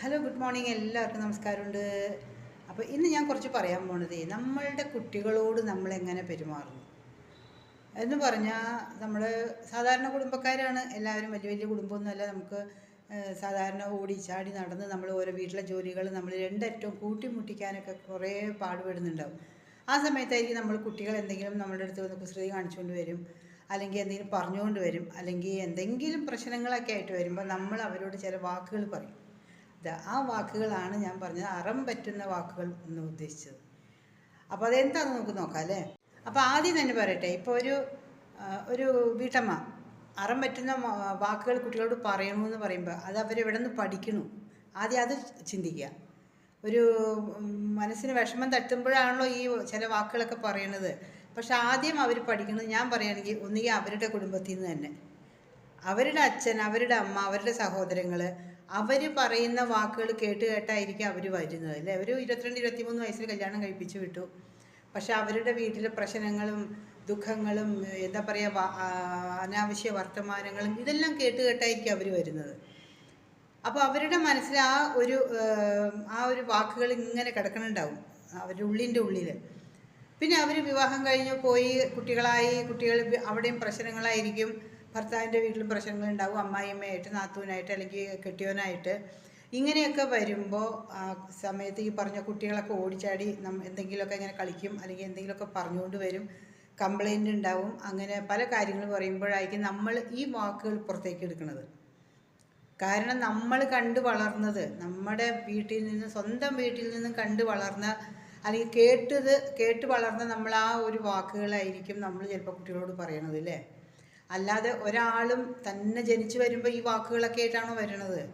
Hello good morning എല്ലാവർക്കും നമസ്കാരമുണ്ട്. അപ്പോൾ ഇന്ന് ഞാൻ കുറച്ച് പറയാൻ പോണത് നമ്മളുടെ കുട്ടികളോട് നമ്മൾ എങ്ങനെ പെരുമാറുന്നു? എന്ന് പറഞ്ഞാൽ നമ്മൾ സാധാരണ കുടുംബക്കാരാണ്. എല്ലാവരും വലിയ വലിയ കുടുംബമൊന്നുമല്ല. നമുക്ക് സാധാരണ ഓടി ചാടി നടന്ന് നമ്മൾ ഓരോ വീട്ടിലെ ജോലികൾ നമ്മൾ രണ്ടറ്റവും കൂട്ടിമുട്ടിക്കാനൊക്കെ കുറേ പാടുപെടുന്നുണ്ടാവും. ആ സമയത്തായിരിക്കും നമ്മൾ കുട്ടികൾ എന്തെങ്കിലും നമ്മുടെ അടുത്ത് വന്ന് കുസൃതി കാണിച്ചുകൊണ്ട് വരും അല്ലെങ്കിൽ എന്തെങ്കിലും പറഞ്ഞുകൊണ്ട് വരും അല്ലെങ്കിൽ എന്തെങ്കിലും പ്രശ്നങ്ങളൊക്കെ ആയിട്ട് വരുമ്പോൾ നമ്മൾ അവരോട് ചില വാക്കുകൾ പറയും. ആ വാക്കുകളാണ് ഞാൻ പറഞ്ഞത് അറം പറ്റുന്ന വാക്കുകൾ എന്ന് ഉദ്ദേശിച്ചത്. അപ്പോൾ അതെന്താണെന്ന് നമുക്ക് നോക്കാം അല്ലേ? അപ്പോൾ ആദ്യം തന്നെ പറയട്ടെ ഇപ്പോൾ ഒരു ഒരു വീട്ടമ്മ അറം പറ്റുന്ന വാക്കുകൾ കുട്ടികളോട് പറയണമെന്ന് പറയുമ്പോൾ അത് അവരെവിടെ നിന്ന് പഠിക്കണു ആദ്യം അത് ചിന്തിക്കുക. ഒരു മനസ്സിന് വിഷമം തട്ടുമ്പോഴാണല്ലോ ഈ ചില വാക്കുകളൊക്കെ പറയണത്. പക്ഷെ ആദ്യം അവർ പഠിക്കുന്നത് ഞാൻ പറയുകയാണെങ്കിൽ ഒന്നുകിൽ അവരുടെ കുടുംബത്തിൽ നിന്ന് തന്നെ. അവരുടെ അച്ഛൻ അവരുടെ അമ്മ അവരുടെ സഹോദരങ്ങൾ അവർ പറയുന്ന വാക്കുകൾ കേട്ട് കേട്ടായിരിക്കും അവർ വരുന്നത് അല്ലേ? ഒരു ഇരുപത്തിരണ്ട് ഇരുപത്തിമൂന്ന് വയസ്സിൽ കല്യാണം കഴിപ്പിച്ച് വിട്ടു. പക്ഷെ അവരുടെ വീട്ടിലെ പ്രശ്നങ്ങളും ദുഃഖങ്ങളും എന്താ പറയുക അനാവശ്യ വർത്തമാനങ്ങളും ഇതെല്ലാം കേട്ട് കേട്ടായിരിക്കും അവർ വരുന്നത്. അപ്പോൾ അവരുടെ മനസ്സിൽ ആ ഒരു ആ ഒരു വാക്കുകൾ ഇങ്ങനെ കിടക്കണുണ്ടാവും അവരുടെ ഉള്ളിന്റെ ഉള്ളിൽ പിന്നെ അവർ വിവാഹം കഴിഞ്ഞ് പോയി കുട്ടികളായി കുട്ടികൾ അവിടെയും പ്രശ്നങ്ങളായിരിക്കും. ഭർത്താവിന്റെ വീട്ടിലും പ്രശ്നങ്ങളുണ്ടാവും അമ്മായിയമ്മയായിട്ട് നാത്തൂനായിട്ട് അല്ലെങ്കിൽ കെട്ടിയോനായിട്ട് ഇങ്ങനെയൊക്കെ വരുമ്പോൾ ആ സമയത്ത് ഈ പറഞ്ഞ കുട്ടികളൊക്കെ ഓടിച്ചാടി നം എന്തെങ്കിലുമൊക്കെ ഇങ്ങനെ കളിക്കും അല്ലെങ്കിൽ എന്തെങ്കിലുമൊക്കെ പറഞ്ഞുകൊണ്ട് വരും. കംപ്ലൈന്റ് ഉണ്ടാവും. അങ്ങനെ പല കാര്യങ്ങൾ പറയുമ്പോഴായിരിക്കും നമ്മൾ ഈ വാക്കുകൾ പുറത്തേക്ക് എടുക്കുന്നത്. കാരണം നമ്മൾ കണ്ടു വളർന്നത് നമ്മുടെ വീട്ടിൽ നിന്ന് സ്വന്തം വീട്ടിൽ നിന്നും കണ്ടു വളർന്ന അല്ലെങ്കിൽ കേട്ടത് കേട്ട് വളർന്ന നമ്മൾ ആ ഒരു വാക്കുകളായിരിക്കും നമ്മൾ ചിലപ്പോൾ കുട്ടികളോട് പറയണത് അല്ലേ അല്ലാതെ ഒരാളും തന്നെ ജനിച്ചു വരുമ്പോൾ ഈ വാക്കുകളൊക്കെ ആയിട്ടാണോ വരണത്?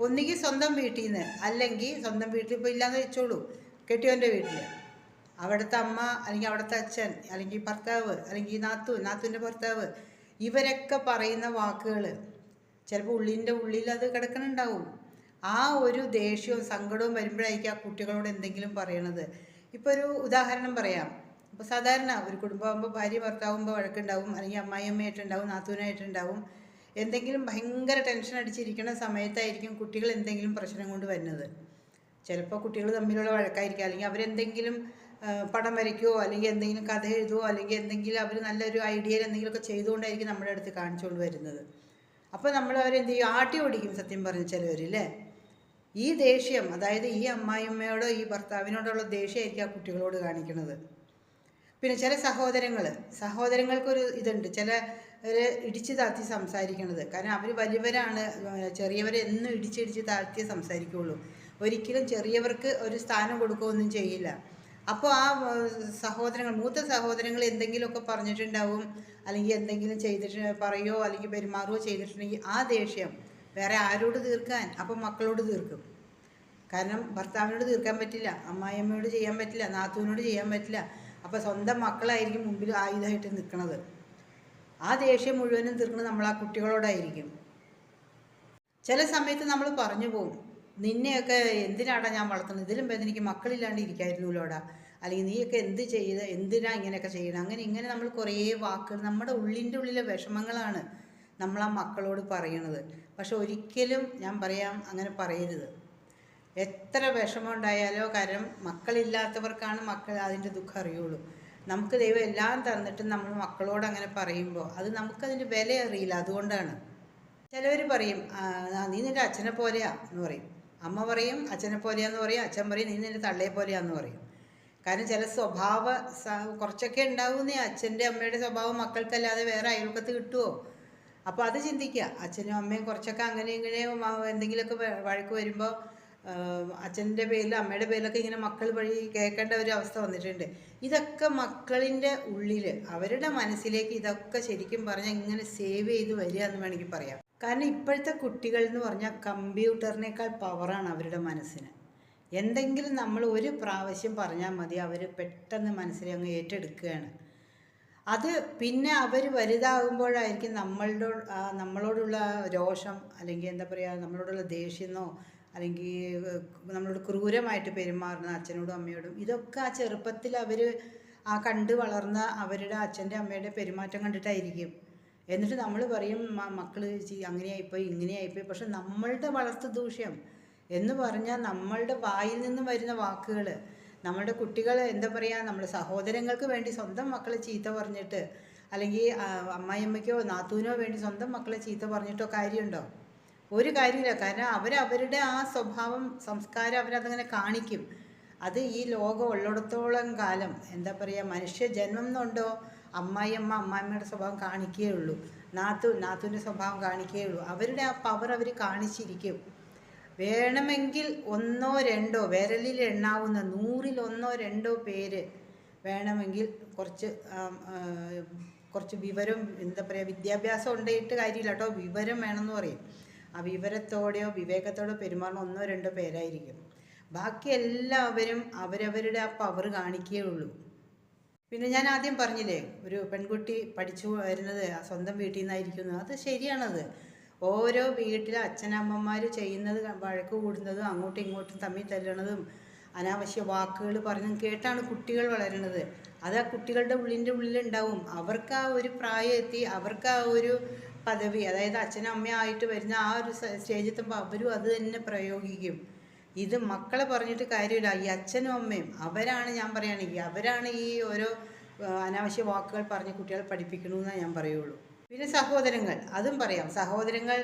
ഒന്നുകിൽ സ്വന്തം വീട്ടിൽ നിന്ന് അല്ലെങ്കിൽ സ്വന്തം വീട്ടിൽ ഇപ്പോൾ ഇല്ലാന്ന് വെച്ചോളൂ കെട്ടിയവന്റെ വീട്ടിൽ അവിടുത്തെ അമ്മ അല്ലെങ്കിൽ അവിടുത്തെ അച്ഛൻ അല്ലെങ്കിൽ ഭർത്താവ് അല്ലെങ്കിൽ നാത്തു നാത്തുവിന്റെ ഭർത്താവ് ഇവരൊക്കെ പറയുന്ന വാക്കുകൾ ചിലപ്പോൾ ഉള്ളിന്റെ ഉള്ളിൽ അത് കിടക്കണുണ്ടാവും. ആ ഒരു ദേഷ്യവും സങ്കടവും വരുമ്പോഴായിരിക്കും ആ കുട്ടികളോട് എന്തെങ്കിലും പറയണത്. ഇപ്പോൾ ഒരു ഉദാഹരണം പറയാം. ഇപ്പോൾ സാധാരണ ഒരു കുടുംബമാകുമ്പോൾ ഭാര്യ ഭർത്താവുമ്പോൾ വഴക്കുണ്ടാവും. അല്ലെങ്കിൽ അമ്മായിയമ്മയായിട്ടുണ്ടാവും നാത്തൂനായിട്ടുണ്ടാവും. എന്തെങ്കിലും ഭയങ്കര ടെൻഷൻ അടിച്ചിരിക്കുന്ന സമയത്തായിരിക്കും കുട്ടികൾ എന്തെങ്കിലും പ്രശ്നം കൊണ്ട് വരുന്നത്. ചിലപ്പോൾ കുട്ടികൾ തമ്മിലുള്ള വഴക്കായിരിക്കും. അല്ലെങ്കിൽ അവരെന്തെങ്കിലും പടം വരയ്ക്കുകയോ അല്ലെങ്കിൽ എന്തെങ്കിലും കഥ എഴുതുകയോ അല്ലെങ്കിൽ എന്തെങ്കിലും അവർ നല്ലൊരു ഐഡിയയിൽ എന്തെങ്കിലുമൊക്കെ ചെയ്തുകൊണ്ടായിരിക്കും നമ്മുടെ അടുത്ത് കാണിച്ചുകൊണ്ട് വരുന്നത്. അപ്പോൾ നമ്മൾ അവരെന്ത് ചെയ്യും? ആട്ടി ഓടിക്കും സത്യം പറഞ്ഞ ചിലവരില്ലേ ഈ ദേഷ്യം അതായത് ഈ അമ്മായിയമ്മയോടോ ഈ ഭർത്താവിനോടുള്ള ദേഷ്യമായിരിക്കും ആ കുട്ടികളോട് കാണിക്കുന്നത് പിന്നെ ചില സഹോദരങ്ങൾ സഹോദരങ്ങൾക്കൊരു ഇതുണ്ട്. ചില ഇടിച്ച് താഴ്ത്തി സംസാരിക്കണത്. കാരണം അവർ വലിയവരാണ് ചെറിയവരെ എന്നും ഇടിച്ചിടിച്ച് താഴ്ത്തിയേ സംസാരിക്കുകയുള്ളൂ ഒരിക്കലും ചെറിയവർക്ക് ഒരു സ്ഥാനം കൊടുക്കുകയൊന്നും ചെയ്യില്ല. അപ്പോൾ ആ സഹോദരങ്ങൾ മൂത്ത സഹോദരങ്ങൾ എന്തെങ്കിലുമൊക്കെ പറഞ്ഞിട്ടുണ്ടാവും അല്ലെങ്കിൽ എന്തെങ്കിലും ചെയ്തിട്ട് പറയോ അല്ലെങ്കിൽ പെരുമാറുകയോ ചെയ്തിട്ടുണ്ടെങ്കിൽ ആ ദേഷ്യം വേറെ ആരോട് തീർക്കാൻ? അപ്പം മക്കളോട് തീർക്കും. കാരണം ഭർത്താവിനോട് തീർക്കാൻ പറ്റില്ല അമ്മായിയമ്മയോട് ചെയ്യാൻ പറ്റില്ല നാത്തൂനോട് ചെയ്യാൻ പറ്റില്ല. അപ്പോൾ സ്വന്തം മക്കളായിരിക്കും മുമ്പിൽ ആയുധമായിട്ട് നിൽക്കുന്നത് ആ ദേഷ്യം മുഴുവനും തീർക്കുന്നത് നമ്മൾ ആ കുട്ടികളോടായിരിക്കും. ചില സമയത്ത് നമ്മൾ പറഞ്ഞു പോകും നിന്നെയൊക്കെ എന്തിനാടാ ഞാൻ വളർത്തുന്നത്? ഇതിലും ഭേദം എനിക്ക് മക്കളില്ലാണ്ട് ഇരിക്കായിരുന്നല്ലോടാ അല്ലെങ്കിൽ നീയൊക്കെ എന്ത് ചെയ്ത് എന്തിനാ ഇങ്ങനെയൊക്കെ ചെയ്യണം? അങ്ങനെ ഇങ്ങനെ നമ്മൾ കുറേ വാക്കുകൾ നമ്മുടെ ഉള്ളിന്റെ ഉള്ളിലെ വിഷമങ്ങളാണ് നമ്മൾ ആ മക്കളോട് പറയണത്. പക്ഷെ ഒരിക്കലും ഞാൻ പറയാം അങ്ങനെ പറയരുത്. എത്ര വിഷമം ഉണ്ടായാലോ കാരണം മക്കളില്ലാത്തവർക്കാണ് മക്കൾ അതിന്റെ ദുഃഖം അറിയുള്ളൂ. നമുക്ക് ദൈവം എല്ലാം തന്നിട്ടും നമ്മൾ മക്കളോട് അങ്ങനെ പറയുമ്പോൾ അത് നമുക്കതിന്റെ വില അറിയില്ല. അതുകൊണ്ടാണ്. ചിലവർ പറയും "ആ, ആ, നീ നിന്റെ അച്ഛനെ പോലെയാ എന്ന് പറയും. അമ്മ പറയും അച്ഛനെ പോലെയാന്ന് പറയും. അച്ഛൻ പറയും നീ നിന്റെ തള്ളയെ പോലെയാന്ന് പറയും. കാരണം ചില സ്വഭാവ കുറച്ചൊക്കെ ഉണ്ടാവുന്നേ അച്ഛന്റെ അമ്മയുടെ സ്വഭാവം മക്കൾക്കല്ലാതെ വേറെ അയൽക്കത്ത് കിട്ടുമോ അപ്പോൾ അത് ചിന്തിക്കുക. അച്ഛനും അമ്മയും കുറച്ചൊക്കെ അങ്ങനെ ഇങ്ങനെ എന്തെങ്കിലുമൊക്കെ വഴക്ക് വരുമ്പോൾ അച്ഛന്റെ പേരിലും അമ്മയുടെ പേരിലൊക്കെ ഇങ്ങനെ മക്കൾ വഴി കേൾക്കേണ്ട ഒരു അവസ്ഥ വന്നിട്ടുണ്ട്. ഇതൊക്കെ മക്കളിന്റെ ഉള്ളിൽ അവരുടെ മനസ്സിലേക്ക് ഇതൊക്കെ ശരിക്കും പറഞ്ഞാൽ ഇങ്ങനെ സേവ് ചെയ്ത് വരിക എന്ന് വേണമെങ്കിൽ പറയാം. കാരണം ഇപ്പോഴത്തെ കുട്ടികൾ എന്ന് പറഞ്ഞാൽ കമ്പ്യൂട്ടറിനേക്കാൾ പവറാണ് അവരുടെ മനസ്സിന്. എന്തെങ്കിലും നമ്മൾ ഒരു പ്രാവശ്യം പറഞ്ഞാൽ മതി അവർ പെട്ടെന്ന് മനസ്സിൽ അങ്ങ് ഏറ്റെടുക്കുകയാണ്. അത് പിന്നെ അവർ വലുതാകുമ്പോഴായിരിക്കും നമ്മളുടെ നമ്മളോടുള്ള രോഷം അല്ലെങ്കിൽ എന്താ പറയുക നമ്മളോടുള്ള ദേഷ്യമോ അല്ലെങ്കിൽ നമ്മളോട് ക്രൂരമായിട്ട് പെരുമാറുന്ന അച്ഛനോടും അമ്മയോടും ഇതൊക്കെ ആ ചെറുപ്പത്തിൽ അവർ ആ കണ്ട് വളർന്ന അവരുടെ അച്ഛന്റെ അമ്മയുടെ പെരുമാറ്റം കണ്ടിട്ടായിരിക്കും. എന്നിട്ട് നമ്മൾ പറയും മക്കൾ അങ്ങനെയായിപ്പോയി ഇങ്ങനെയായിപ്പോയി. പക്ഷെ നമ്മളുടെ വളർത്തു ദൂഷ്യം എന്ന് പറഞ്ഞാൽ നമ്മളുടെ വായിൽ നിന്ന് വരുന്ന വാക്കുകൾ നമ്മളുടെ കുട്ടികൾ എന്താ പറയുക നമ്മുടെ സഹോദരങ്ങൾക്ക് വേണ്ടി സ്വന്തം മക്കളെ ചീത്ത പറഞ്ഞിട്ട് അല്ലെങ്കിൽ അമ്മായിയമ്മയ്ക്കോ നാത്തൂനോ വേണ്ടി സ്വന്തം മക്കളെ ചീത്ത പറഞ്ഞിട്ടോ കാര്യമുണ്ടോ? ഒരു കാര്യമില്ല. കാരണം അവരവരുടെ ആ സ്വഭാവം സംസ്കാരം അവരതങ്ങനെ കാണിക്കും. അത് ഈ ലോകം ഉള്ളിടത്തോളം കാലം എന്താ പറയുക മനുഷ്യ ജന്മം എന്നുണ്ടോ അമ്മായിയമ്മ അമ്മായിമ്മയുടെ സ്വഭാവം കാണിക്കേ ഉള്ളൂ. നാത്തു നാത്തുവിന്റെ സ്വഭാവം കാണിക്കേ ഉള്ളൂ. അവരുടെ ആ പവർ അവർ കാണിച്ചിരിക്കും. വേണമെങ്കിൽ ഒന്നോ രണ്ടോ വിരലിൽ എണ്ണാവുന്ന നൂറിൽ ഒന്നോ രണ്ടോ പേര് വേണമെങ്കിൽ കുറച്ച് കുറച്ച് വിവരം എന്താ പറയുക വിദ്യാഭ്യാസം ഉണ്ടായിട്ട് കാര്യമില്ല കേട്ടോ. വിവരം വേണമെന്ന് പറയും. വിവരത്തോടെയോ വിവേകത്തോടെയോ പെരുമാറുന്ന ഒന്നോ രണ്ടോ പേരായിരിക്കും. ബാക്കി എല്ലാവരും അവരവരുടെ ആ പവർ കാണിക്കുകയുള്ളൂ പിന്നെ ഞാൻ ആദ്യം പറഞ്ഞില്ലേ ഒരു പെൺകുട്ടി പഠിച്ചു വരുന്നത് സ്വന്തം വീട്ടിൽ നിന്നായിരിക്കുന്നു. അത് ശരിയാണത്. ഓരോ വീട്ടിലെ അച്ഛനമ്മമാർ ചെയ്യുന്നത് വഴക്ക് കൂടുന്നതും അങ്ങോട്ടും ഇങ്ങോട്ടും തമ്മിൽ തല്ലണതും അനാവശ്യ വാക്കുകൾ പറഞ്ഞും കേട്ടാണ് കുട്ടികൾ വളരുന്നത് അത് ആ കുട്ടികളുടെ ഉള്ളിന്റെ ഉള്ളിലുണ്ടാവും. അവർക്ക് ആ ഒരു പ്രായം എത്തി അവർക്ക് ആ ഒരു പദവി അതായത് അച്ഛനും അമ്മയായിട്ട് വരുന്ന ആ ഒരു സ്റ്റേജ് എത്തുമ്പോൾ അവരും അത് തന്നെ പ്രയോഗിക്കും. ഇത് മക്കളെ പറഞ്ഞിട്ട് കാര്യമില്ല. ഈ അച്ഛനും അമ്മയും അവരാണ് ഞാൻ പറയുകയാണെങ്കിൽ അവരാണ് ഈ ഓരോ അനാവശ്യ വാക്കുകൾ പറഞ്ഞ് കുട്ടികളെ പഠിപ്പിക്കണമെന്നേ ഞാൻ പറയുള്ളൂ. പിന്നെ സഹോദരങ്ങൾ അതും പറയാം. സഹോദരങ്ങൾ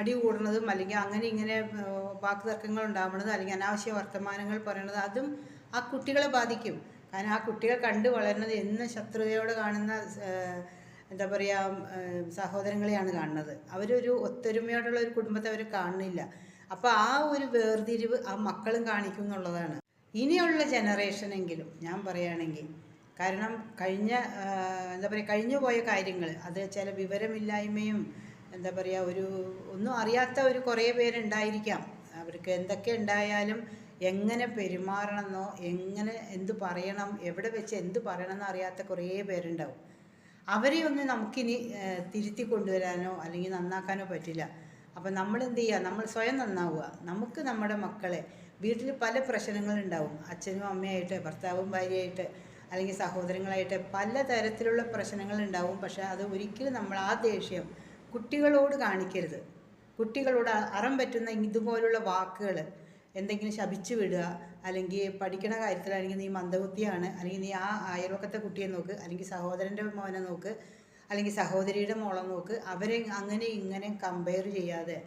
അടി കൂടുന്നതും അല്ലെങ്കിൽ അങ്ങനെ ഇങ്ങനെ വാക്ക് തർക്കങ്ങൾ ഉണ്ടാവുന്നതും അല്ലെങ്കിൽ അനാവശ്യ വർത്തമാനങ്ങൾ പറയണത് അതും ആ കുട്ടികളെ ബാധിക്കും. കാരണം ആ കുട്ടികൾ കണ്ടു വളരുന്നത് എന്നും ശത്രുതയോടെ കാണുന്ന എന്താ പറയുക സഹോദരങ്ങളെയാണ് കാണുന്നത്. അവരൊരു ഒത്തൊരുമയോടുള്ള ഒരു കുടുംബത്തെ അവർ കാണുന്നില്ല. അപ്പോൾ ആ ഒരു വേർതിരിവ് ആ മക്കളും കാണിക്കും എന്നുള്ളതാണ്. ഇനിയുള്ള ജനറേഷനെങ്കിലും ഞാൻ പറയുകയാണെങ്കിൽ കാരണം കഴിഞ്ഞ എന്താ പറയുക കഴിഞ്ഞു പോയ കാര്യങ്ങൾ അത് ചില വിവരമില്ലായ്മയും എന്താ പറയുക ഒരു ഒന്നും അറിയാത്ത ഒരു കുറേ പേരുണ്ടായിരിക്കാം. അവർക്ക് എന്തൊക്കെ ഉണ്ടായാലും എങ്ങനെ പെരുമാറണമെന്നോ എങ്ങനെ എന്ത് പറയണം എവിടെ വെച്ച് എന്ത് പറയണമെന്നോ അറിയാത്ത കുറേ പേരുണ്ടാവും. അവരെ ഒന്നും നമുക്കിനി തിരുത്തി കൊണ്ടുവരാനോ അല്ലെങ്കിൽ നന്നാക്കാനോ പറ്റില്ല. അപ്പം നമ്മൾ എന്ത് ചെയ്യുക നമ്മൾ സ്വയം നന്നാവുക. നമുക്ക് നമ്മുടെ മക്കളെ വീട്ടിൽ പല പ്രശ്നങ്ങളുണ്ടാവും. അച്ഛനും അമ്മയായിട്ട് ഭർത്താവും ഭാര്യയായിട്ട് അല്ലെങ്കിൽ സഹോദരങ്ങളായിട്ട് പല തരത്തിലുള്ള പ്രശ്നങ്ങളുണ്ടാവും. പക്ഷേ അത് ഒരിക്കലും നമ്മൾ ആ ദേഷ്യം കുട്ടികളോട് കാണിക്കരുത്. കുട്ടികളോട് അറം പറ്റുന്ന ഇതുപോലുള്ള വാക്കുകൾ എന്തെങ്കിലും ശപിച്ചു വിടുക അല്ലെങ്കിൽ പഠിക്കണ കാര്യത്തിലാണെങ്കിൽ നീ മന്ദബുദ്ധിയാണ് അല്ലെങ്കിൽ നീ ആ അയൽവക്കത്തെ കുട്ടിയെ നോക്ക് അല്ലെങ്കിൽ സഹോദരന്റെ മോനെ നോക്ക് അല്ലെങ്കിൽ സഹോദരിയുടെ മോളെ നോക്ക് അവരെ അങ്ങനെ ഇങ്ങനെ കമ്പയർ ചെയ്യാതെ.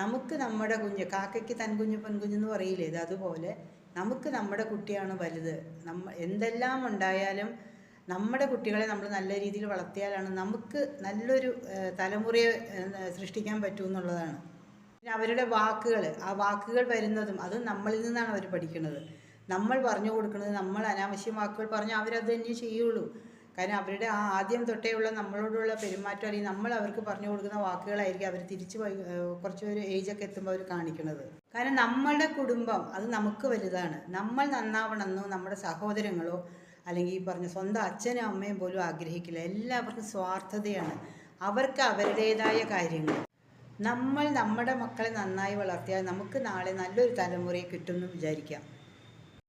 നമുക്ക് നമ്മുടെ കുഞ്ഞ് കാക്കയ്ക്ക് തൻ കുഞ്ഞ് പെൺകുഞ്ഞ് എന്ന് പറയില്ലേ ഇത് അതുപോലെ നമുക്ക് നമ്മുടെ കുട്ടിയാണ് വലുത്. നമ്മ എന്തെല്ലാം ഉണ്ടായാലും നമ്മുടെ കുട്ടികളെ നമ്മൾ നല്ല രീതിയിൽ വളർത്തിയാലാണ് നമുക്ക് നല്ലൊരു തലമുറയെ സൃഷ്ടിക്കാൻ പറ്റൂ എന്നുള്ളതാണ്. പിന്നെ അവരുടെ വാക്കുകൾ ആ വാക്കുകൾ വരുന്നതും അത് നമ്മളിൽ നിന്നാണ് അവർ പഠിക്കുന്നത്. നമ്മൾ പറഞ്ഞു കൊടുക്കുന്നത് നമ്മൾ അനാവശ്യ വാക്കുകൾ പറഞ്ഞാൽ അവരത് തന്നെ ചെയ്യുള്ളൂ. കാരണം അവരുടെ ആ ആദ്യം തൊട്ടേയുള്ള നമ്മളോടുള്ള പെരുമാറ്റം അല്ലെങ്കിൽ നമ്മൾ അവർക്ക് പറഞ്ഞു കൊടുക്കുന്ന വാക്കുകളായിരിക്കും അവർ തിരിച്ച് കുറച്ച് ഒരു ഏജൊക്കെ എത്തുമ്പോൾ അവർ കാണിക്കുന്നത്. കാരണം നമ്മളുടെ കുടുംബം അത് നമുക്ക് വലുതാണ്. നമ്മൾ നന്നാവണമെന്നോ നമ്മുടെ സഹോദരങ്ങളോ അല്ലെങ്കിൽ ഈ പറഞ്ഞ സ്വന്തം അച്ഛനും അമ്മയും പോലും ആഗ്രഹിക്കില്ല. എല്ലാവർക്കും സ്വാർത്ഥതയാണ്. അവർക്ക് അവരുടേതായ കാര്യങ്ങൾ. നമ്മൾ നമ്മുടെ മക്കളെ നന്നായി വളർത്തിയാൽ നമുക്ക് നാളെ നല്ലൊരു തലമുറയെ കിട്ടുമെന്ന് വിചാരിക്കാം.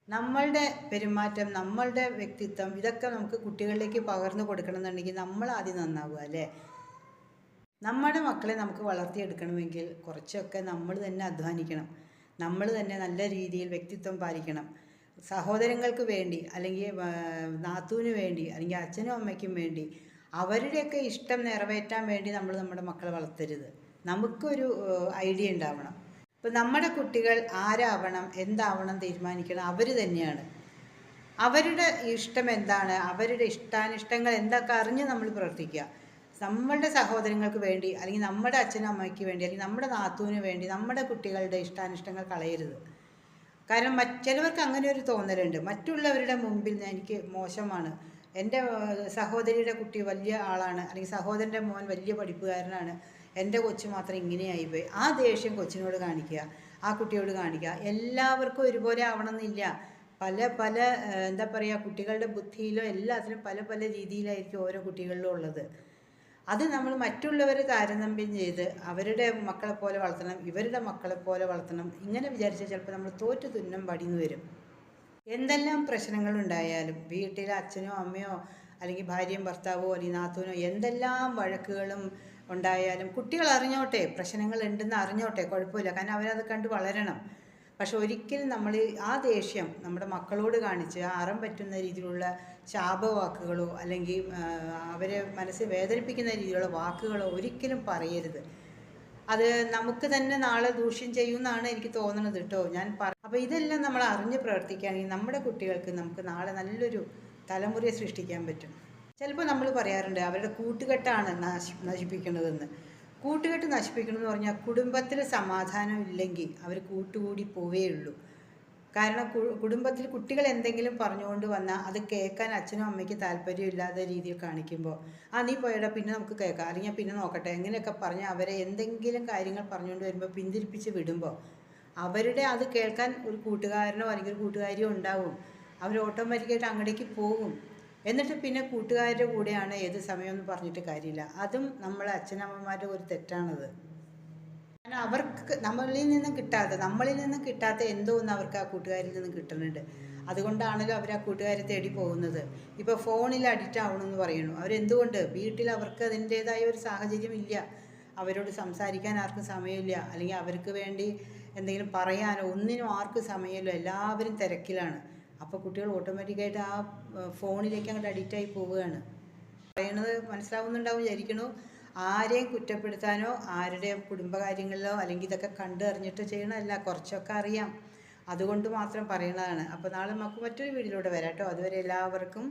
നമ്മളുടെ പെരുമാറ്റം നമ്മളുടെ വ്യക്തിത്വം ഇതൊക്കെ നമുക്ക് കുട്ടികളിലേക്ക് പകർന്നു കൊടുക്കണമെന്നുണ്ടെങ്കിൽ നമ്മൾ ആദ്യം നന്നാവുക അല്ലേ? നമ്മുടെ മക്കളെ നമുക്ക് വളർത്തിയെടുക്കണമെങ്കിൽ കുറച്ചൊക്കെ നമ്മൾ തന്നെ അധ്വാനിക്കണം. നമ്മൾ തന്നെ നല്ല രീതിയിൽ വ്യക്തിത്വം പാലിക്കണം. സഹോദരങ്ങൾക്ക് വേണ്ടി അല്ലെങ്കിൽ നാത്തുവിന് വേണ്ടി അല്ലെങ്കിൽ അച്ഛനും അമ്മയ്ക്കും വേണ്ടി അവരുടെയൊക്കെ ഇഷ്ടം നിറവേറ്റാൻ വേണ്ടി നമ്മൾ നമ്മുടെ മക്കളെ വളർത്തരുത്. നമുക്കൊരു ഐഡിയ ഉണ്ടാവണം. ഇപ്പം നമ്മുടെ കുട്ടികൾ ആരാവണം എന്താവണം തീരുമാനിക്കണം അവർ തന്നെയാണ്. അവരുടെ ഇഷ്ടം എന്താണ് അവരുടെ ഇഷ്ടാനിഷ്ടങ്ങൾ എന്തൊക്കെ അറിഞ്ഞ് നമ്മൾ പ്രവർത്തിക്കുക. നമ്മളുടെ സഹോദരങ്ങൾക്ക് വേണ്ടി അല്ലെങ്കിൽ നമ്മുടെ അച്ഛനും അമ്മയ്ക്ക് വേണ്ടി അല്ലെങ്കിൽ നമ്മുടെ നാത്തുവിന് വേണ്ടി നമ്മുടെ കുട്ടികളുടെ ഇഷ്ടാനിഷ്ടങ്ങൾ കളയരുത്. കാരണം ചിലവർക്ക് അങ്ങനെ ഒരു തോന്നലുണ്ട്. മറ്റുള്ളവരുടെ മുമ്പിൽ എനിക്ക് മോശമാണ്. എന്റെ സഹോദരിയുടെ കുട്ടി വലിയ ആളാണ് അല്ലെങ്കിൽ സഹോദരന്റെ മോൻ വലിയ പഠിപ്പുകാരനാണ്. എന്റെ കൊച്ചു മാത്രം ഇങ്ങനെയായിപ്പോയി. ആ ദേഷ്യം കൊച്ചിനോട് കാണിക്കുക ആ കുട്ടിയോട് കാണിക്കുക. എല്ലാവർക്കും ഒരുപോലെ ആവണമെന്നില്ല. പല പല എന്താ പറയുക കുട്ടികളുടെ ബുദ്ധിയിലോ എല്ലാത്തിലും പല പല രീതിയിലായിരിക്കും ഓരോ കുട്ടികളിലും ഉള്ളത്. അത് നമ്മൾ മറ്റുള്ളവരെ താരതമ്യം ചെയ്ത് അവരുടെ മക്കളെ പോലെ വളർത്തണം ഇവരുടെ മക്കളെ പോലെ വളർത്തണം. ഇങ്ങനെ വിചാരിച്ചാൽ ചിലപ്പോൾ നമ്മൾ തോറ്റു തുന്നം പടിഞ്ഞു വരും. എന്തെല്ലാം പ്രശ്നങ്ങളുണ്ടായാലും വീട്ടിലെ അച്ഛനോ അമ്മയോ അല്ലെങ്കിൽ ഭാര്യയും ഭർത്താവോ അല്ലെങ്കിൽ നാത്തൂനോ എന്തെല്ലാം വഴക്കുകളും ഉണ്ടായാലും കുട്ടികൾ അറിഞ്ഞോട്ടെ പ്രശ്നങ്ങൾ ഉണ്ടെന്ന് അറിഞ്ഞോട്ടെ കുഴപ്പമില്ല. കാരണം അവരത് കണ്ട് വളരണം. പക്ഷെ ഒരിക്കലും നമ്മൾ ആ ദേഷ്യം നമ്മുടെ മക്കളോട് കാണിച്ച് അറം പറ്റുന്ന രീതിയിലുള്ള ശാപവാക്കുകളോ അല്ലെങ്കിൽ അവരെ മനസ്സ് വേദനിപ്പിക്കുന്ന രീതിയിലുള്ള വാക്കുകളോ ഒരിക്കലും പറയരുത്. അത് നമുക്ക് തന്നെ നാളെ ദൂഷ്യം ചെയ്യുമെന്നാണ് എനിക്ക് തോന്നുന്നത് കേട്ടോ. ഞാൻ പറ അപ്പോൾ ഇതെല്ലാം നമ്മൾ അറിഞ്ഞ് പ്രവർത്തിക്കുകയാണെങ്കിൽ നമ്മുടെ കുട്ടികൾക്ക് നമുക്ക് നാളെ നല്ലൊരു തലമുറയെ സൃഷ്ടിക്കാൻ പറ്റും. ചിലപ്പോൾ നമ്മൾ പറയാറുണ്ട് അവരുടെ കൂട്ടുകെട്ടാണ് നശി നശിപ്പിക്കുന്നതെന്ന്. കൂട്ടുകെട്ട് നശിപ്പിക്കണമെന്ന് പറഞ്ഞാൽ കുടുംബത്തിൽ സമാധാനം ഇല്ലെങ്കിൽ അവർ കൂട്ടുകൂടി പോവേ ഉള്ളൂ കാരണം കുടുംബത്തിൽ കുട്ടികൾ എന്തെങ്കിലും പറഞ്ഞുകൊണ്ട് വന്നാൽ അത് കേൾക്കാൻ അച്ഛനും അമ്മയ്ക്ക് താല്പര്യമില്ലാത്ത രീതിയിൽ കാണിക്കുമ്പോൾ ആ നീ പോയട പിന്നെ നമുക്ക് കേൾക്കാം. അല്ലെങ്കിൽ പിന്നെ നോക്കട്ടെ. എങ്ങനെയൊക്കെ പറഞ്ഞ് അവരെ എന്തെങ്കിലും കാര്യങ്ങൾ പറഞ്ഞുകൊണ്ട് വരുമ്പോൾ പിന്തിരിപ്പിച്ച് വിടുമ്പോൾ അവരുടെ അത് കേൾക്കാൻ ഒരു കൂട്ടുകാരനോ അല്ലെങ്കിൽ ഒരു കൂട്ടുകാരിയോ ഉണ്ടാവും. അവർ ഓട്ടോമാറ്റിക്കായിട്ട് അങ്ങടേക്ക് പോകും. എന്നിട്ട് പിന്നെ കൂട്ടുകാരുടെ കൂടെയാണ് ഏത് സമയമെന്ന് പറഞ്ഞിട്ട് കാര്യമില്ല. അതും നമ്മളെ അച്ഛനമ്മമാരുടെ ഒരു തെറ്റാണത്. കാരണം അവർക്ക് നമ്മളിൽ നിന്നും കിട്ടാത്ത നമ്മളിൽ നിന്നും കിട്ടാത്ത എന്തോ ഒന്ന് അവർക്ക് ആ കൂട്ടുകാരിൽ നിന്നും കിട്ടുന്നുണ്ട്. അതുകൊണ്ടാണല്ലോ അവർ ആ കൂട്ടുകാരെ തേടി പോകുന്നത്. ഇപ്പോൾ ഫോണിൽ അഡിക്റ്റ് ആവണമെന്ന് പറയുന്നു. അവരെന്തുകൊണ്ട്? വീട്ടിൽ അവർക്ക് അതിന്റേതായ ഒരു സാഹചര്യം ഇല്ല. അവരോട് സംസാരിക്കാൻ ആർക്കും സമയമില്ല. അല്ലെങ്കിൽ അവർക്ക് വേണ്ടി എന്തെങ്കിലും പറയാനോ ഒന്നിനും ആർക്കും സമയമില്ല. എല്ലാവരും തിരക്കിലാണ്. അപ്പോൾ കുട്ടികൾ ഓട്ടോമാറ്റിക്കായിട്ട് ആ ഫോണിലേക്ക് അങ്ങോട്ട് അഡിക്റ്റായി പോവുകയാണ്. പറയണത് മനസ്സിലാവുന്നുണ്ടാവും വിചാരിക്കണു ആരെയും കുറ്റപ്പെടുത്താനോ ആരുടെ കുടുംബകാര്യങ്ങളിലോ അല്ലെങ്കിൽ ഇതൊക്കെ കണ്ടറിഞ്ഞിട്ട് ചെയ്യണമല്ല കുറച്ചൊക്കെ അറിയാം. അതുകൊണ്ട് മാത്രം പറയണതാണ് അപ്പോൾ നാളെ നമുക്ക് മറ്റൊരു വീഡിയോയിലൂടെ വരാം കേട്ടോ. അതുവരെ എല്ലാവർക്കും